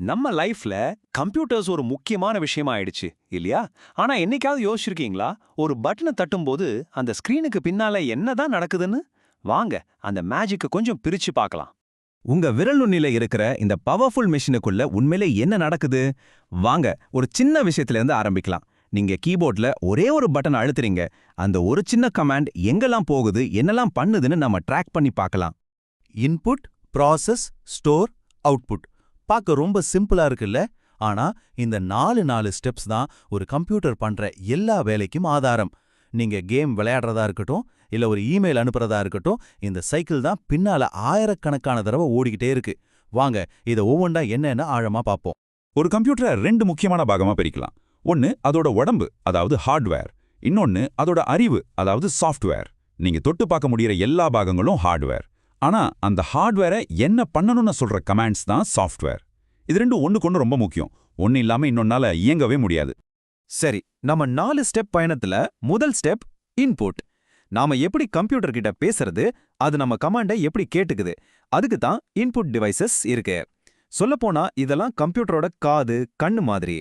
நம்ம லைஃப்ல கம்ப்யூட்டர்ஸ் ஒரு முக்கியமான விஷயமா ஆயிடுச்சு இல்லையா? ஆனா என்னைக்காவது யோசிச்சிருக்கீங்களா? ஒரு பட்டனை தட்டும்போது அந்த ஸ்கிரீனுக்கு பின்னால என்னதான் நடக்குதுன்னு? வாங்க அந்த மேஜிக்கை கொஞ்சம் பிரிச்சு பார்க்கலாம். உங்க விரல் நுண்ணில இருக்கிற இந்த பவர்ஃபுல் மிஷினுக்குள்ள உண்மையிலே என்ன நடக்குது? வாங்க ஒரு சின்ன விஷயத்துல இருந்து ஆரம்பிக்கலாம். நீங்க கீபோர்ட்ல ஒரே ஒரு பட்டன் அழுத்துறீங்க. அந்த ஒரு சின்ன கமாண்ட் எங்கெல்லாம் போகுது என்னெல்லாம் பண்ணுதுன்னு நம்ம ட்ராக் பண்ணி பார்க்கலாம். Input process store output. பார்க்க ரொம்ப சிம்பிளா இருக்குல்ல? ஆனா இந்த நாலு நாலு ஸ்டெப்ஸ் தான் ஒரு கம்ப்யூட்டர் பண்ற எல்லா வேலைக்கும் ஆதாரம். நீங்க கேம் விளையாடுறதா இருக்கட்டும் இல்ல ஒரு இமெயில் அனுப்புறதா இருக்கட்டும் இந்த சைக்கிள் தான் பின்னால ஆயிரக்கணக்கான தடவை ஓடிக்கிட்டே இருக்கு. வாங்க இதை ஒவ்வொன்றா என்னன்னு ஆழமா பார்ப்போம். ஒரு கம்ப்யூட்டரை ரெண்டு முக்கியமான பாகமா பிரிக்கலாம். ஒன்னு அதோட உடம்பு அதாவது ஹார்ட்வேர். இன்னொன்னு அதோட அறிவு அதாவது சாஃப்ட்வேர். நீங்க தொட்டு பார்க்க முடியற எல்லா பாகங்களும் ஹார்ட்வேர். ஆனா அந்த ஹார்ட்வேரை என்ன பண்ணணும்னு சொல்ற கமாண்ட்ஸ் தான் சாஃப்ட்வேர் இது ரெண்டும் ஒன்றுக்கு ரொம்ப முக்கியம். ஒன்னு இல்லாம இன்னொன்னால இயங்கவே முடியாது. சரி நம்ம நாலு ஸ்டெப் பயணத்துல முதல் ஸ்டெப் இன்புட் நாம எப்படி கம்ப்யூட்டர் கிட்ட பேசுறது அது நம்ம கமாண்டை எப்படி கேட்டுக்குது அதுக்கு தான் இன்புட் டிவைசஸ் இருக்கு. சொல்லப்போனா இதெல்லாம் கம்ப்யூட்டரோட காது கண்ணு மாதிரி.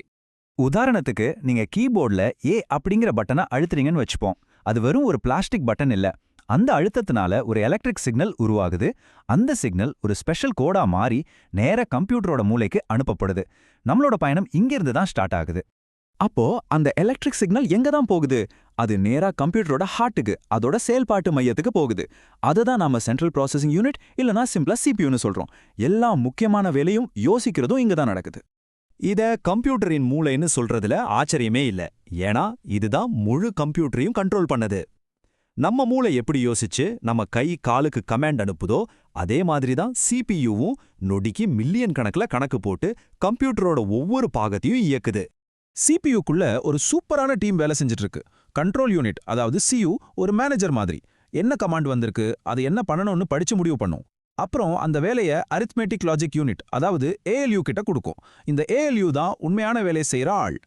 உதாரணத்துக்கு நீங்க கீபோர்டில் ஏ அப்படிங்கிற பட்டனை அழுத்துறீங்கன்னு வச்சுப்போம். அது வெறும் ஒரு பிளாஸ்டிக் பட்டன் இல்ல. அந்த அழுத்தத்தினால ஒரு எலக்ட்ரிக் சிக்னல் உருவாகுது. அந்த சிக்னல் ஒரு ஸ்பெஷல் கோடா மாறி நேர கம்ப்யூட்டரோட மூளைக்கு அனுப்பப்படுது. நம்மளோட பயணம் இங்கிருந்து தான் ஸ்டார்ட் ஆகுது. அப்போ அந்த எலக்ட்ரிக் சிக்னல் எங்க தான் போகுது? அது நேரா கம்ப்யூட்டரோட ஹார்ட்டுக்கு அதோட செயல்பாட்டு மையத்துக்கு போகுது. அதுதான் நாம சென்ட்ரல் ப்ராசஸிங் யூனிட் இல்லனா சிம்பிளா சிபியூன்னு சொல்றோம். எல்லா முக்கியமான வேலையும் யோசிக்கிறதும் இங்க தான் நடக்குது. இத கம்ப்யூட்டரின் மூளைன்னு சொல்றதுல ஆச்சரியமே இல்ல. ஏன்னா இதுதான் முழு கம்ப்யூட்டரையும் கண்ட்ரோல் பண்ணது. நம்ம மூளை எப்படி யோசிச்சு நம்ம கை காலுக்கு கமாண்ட் அனுப்புதோ அதே மாதிரி தான் சிபியூவும் நொடிக்கு மில்லியன் கணக்குல கணக்கு போட்டு கம்ப்யூட்டரோட ஒவ்வொரு பாகத்தையும் இயக்குது. சிபியூக்குள்ள ஒரு சூப்பரான டீம் வேலை செஞ்சுட்டு இருக்கு கண்ட்ரோல் யூனிட் அதாவது சியூ ஒரு மேனேஜர் மாதிரி. என்ன கமாண்ட் வந்திருக்கு அது என்ன பண்ணணும்னு படிச்சு முடிவு பண்ணும். அப்புறம் அந்த வேலையை அரித்மெட்டிக் லாஜிக் யூனிட் அதாவது ஏஎல்யூ கிட்ட கொடுக்கும். இந்த ஏஎல்யூ தான் உண்மையான வேலையை செய்யற ஆள்.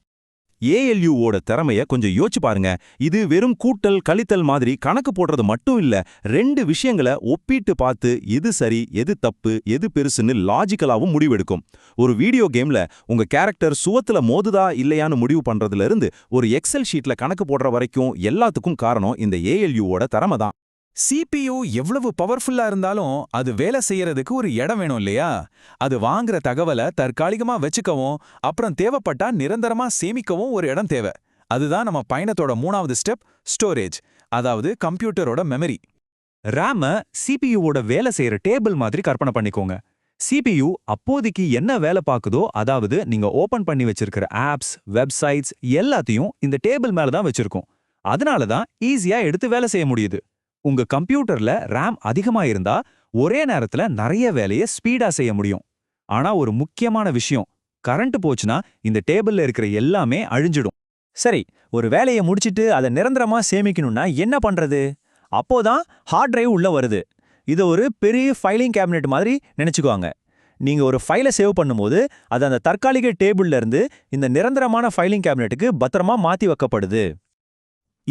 ஏஎல்யூவோட திறமைய கொஞ்சம் யோசிச்சு பாருங்க. இது வெறும் கூட்டல் கழித்தல் மாதிரி கணக்கு போடுறது மட்டும் இல்ல ரெண்டு விஷயங்களை ஒப்பிட்டு பார்த்து எது சரி எது தப்பு எது பெருசுன்னு லாஜிக்கலாவும் முடிவெடுக்கும். ஒரு வீடியோ கேம்ல உங்க கேரக்டர் சுவத்துல மோதுதா இல்லையான்னு முடிவு பண்றதுல இருந்து ஒரு எக்ஸல் ஷீட்ல கணக்கு போடுற வரைக்கும் எல்லாத்துக்கும் காரணம் இந்த ஏஎல்யூவோட திறமை தான். சிபியு எவ்வளவு பவர்ஃபுல்லா இருந்தாலும் அது வேலை செய்யறதுக்கு ஒரு இடம் வேணும் இல்லையா? அது வாங்குற தகவலை தற்காலிகமா வச்சுக்கவும் அப்புறம் தேவைப்பட்டா நிரந்தரமா சேமிக்கவும் ஒரு இடம் தேவை. அதுதான் நம்ம பயணத்தோட மூணாவது ஸ்டெப் ஸ்டோரேஜ் அதாவது கம்ப்யூட்டரோட மெமரி ரேம சிபியுவோட வேலை செய்யற டேபிள் மாதிரி கற்பனை பண்ணிக்கோங்க. சிபியு அப்போதைக்கு என்ன வேலை பார்க்குதோ அதாவது நீங்க ஓபன் பண்ணி வச்சிருக்கிற ஆப்ஸ் வெப்சைட்ஸ் எல்லாத்தையும் இந்த டேபிள் மேல தான் வச்சிருக்கோம். அதனால தான் ஈஸியா எடுத்து வேலை செய்ய முடியுது. உங்க கம்ப்யூட்டர்ல ரேம் அதிகமா இருந்தா ஒரே நேரத்துல நிறைய வேலையை ஸ்பீடா செய்ய முடியும். ஆனா ஒரு முக்கியமான விஷயம் கரண்ட் போச்சுன்னா இந்த டேபிள்ல இருக்கிற எல்லாமே அழிஞ்சிடும். சரி ஒரு வேலையை முடிச்சிட்டு அதை நிரந்தரமா சேமிக்கணும்னா என்ன பண்றது? அப்போதான் ஹார்ட் டிரைவ் உள்ள வருது. இது ஒரு பெரிய ஃபைலிங் கேபினெட் மாதிரி நினைச்சுக்குவாங்க. நீங்க ஒரு ஃபைலை சேவ் பண்ணும்போது அது அந்த தற்காலிக டேபிள்ல இருந்து இந்த நிரந்தரமான ஃபைலிங் கேபினெட்டுக்கு பத்திரமா மாத்தி வைக்கப்படுது.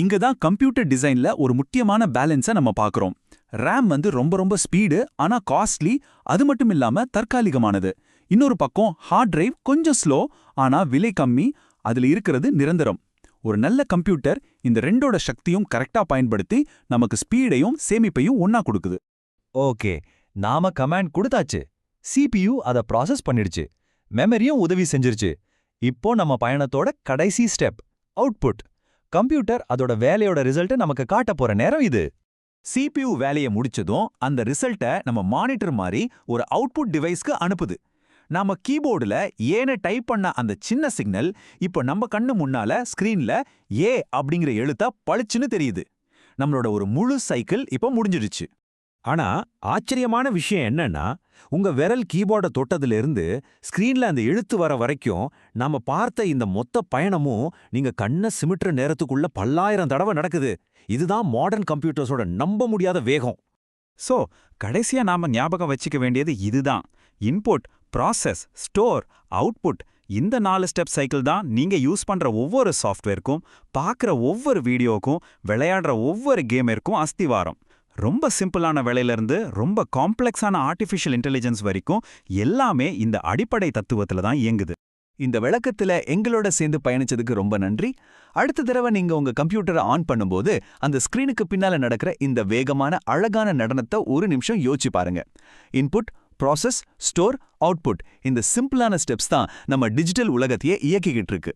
இங்க தான் கம்ப்யூட்டர் டிசைன்ல ஒரு முக்கியமான பேலன்ஸை நம்ம பார்க்கறோம். ரேம் வந்து ரொம்ப ரொம்ப ஸ்பீடு ஆனா காஸ்ட்லி அது மட்டும் இல்லாம தற்காலிகமானது. இன்னொரு பக்கம் ஹார்ட் டிரைவ் கொஞ்சம் ஸ்லோ ஆனா விலை கம்மி அதுல இருக்கிறது நிரந்தரம். ஒரு நல்ல கம்ப்யூட்டர் இந்த ரெண்டோட சக்தியும் கரெக்டா பயன்படுத்தி நமக்கு ஸ்பீடையும் சேமிப்பையும் ஒன்னா கொடுக்குது. ஓகே நாம கமாண்ட் கொடுத்தாச்சு. சிபியு அதை ப்ராசஸ் பண்ணிடுச்சு. மெமரியும் உதவி செஞ்சிருச்சு. இப்போ நம்ம பயணத்தோட கடைசி ஸ்டெப் அவுட்புட் கம்ப்யூட்டர் அதோட வேலையோட ரிசல்ட்டை நமக்கு காட்ட போற நேரம் இது. சிபியு வேலையை முடிச்சதும் அந்த ரிசல்ட்டை நம்ம மானிட்டர் மாதிரி ஒரு அவுட்புட் டிவைஸ்க்கு அனுப்புது. நாம கீபோர்டுல ஏன டைப் பண்ண அந்த சின்ன சிக்னல் இப்போ நம்ம கண்ணு முன்னால ஸ்கிரீன்ல ஏ அப்படிங்கிற எழுத்தா பளிச்சுன்னு தெரியுது. நம்மளோட ஒரு முழு சைக்கிள் இப்போ முடிஞ்சிடுச்சு ஆனா ஆச்சரியமான விஷயம் என்னன்னா உங்க விரல் கீபோர்டை தொட்டதுல இருந்து ஸ்கிரீன்ல அந்த எழுத்து வர வரைக்கும் நாம பார்த்த இந்த மொத்த பயணமும் நீங்க கண்ணை சிமிட்டுற நேரத்துக்குள்ள பல்லாயிரம் தடவை நடக்குது. இதுதான் மாடர்ன் கம்ப்யூட்டர்ஸோட நம்ப முடியாத வேகம். சோ கடைசியா நாம ஞாபகம் வச்சுக்க வேண்டியது இதுதான். இன்புட் ப்ராசஸ் ஸ்டோர் அவுட்புட் இந்த நாலு ஸ்டெப் சைக்கிள் தான் நீங்க யூஸ் பண்ற ஒவ்வொரு சாஃப்ட்வேருக்கும் பார்க்குற ஒவ்வொரு வீடியோக்கும் விளையாடுற ஒவ்வொரு கேமிற்கும் அஸ்திவாரம். ரொம்ப சிம்பிளான வேலையிலிருந்து ரொம்ப காம்ப்ளெக்ஸான ஆர்டிஃபிஷியல் இன்டெலிஜென்ஸ் வரைக்கும் எல்லாமே இந்த அடிப்படை தத்துவத்துல தான் இயங்குது. இந்த விளக்கத்துல எங்களோட சேர்ந்து பயணிச்சதுக்கு ரொம்ப நன்றி. அடுத்த தடவை நீங்க உங்க கம்ப்யூட்டரை ஆன் பண்ணும்போது அந்த ஸ்கிரீனுக்கு பின்னால நடக்கிற இந்த வேகமான அழகான நடனத்தை ஒரு நிமிஷம் யோசிச்சு பாருங்க. இன்புட் ப்ராசஸ் ஸ்டோர் அவுட்புட் இந்த சிம்பிளான ஸ்டெப்ஸ் தான் நம்ம டிஜிட்டல் உலகத்தையே இயக்கிக்கிட்டு இருக்கு.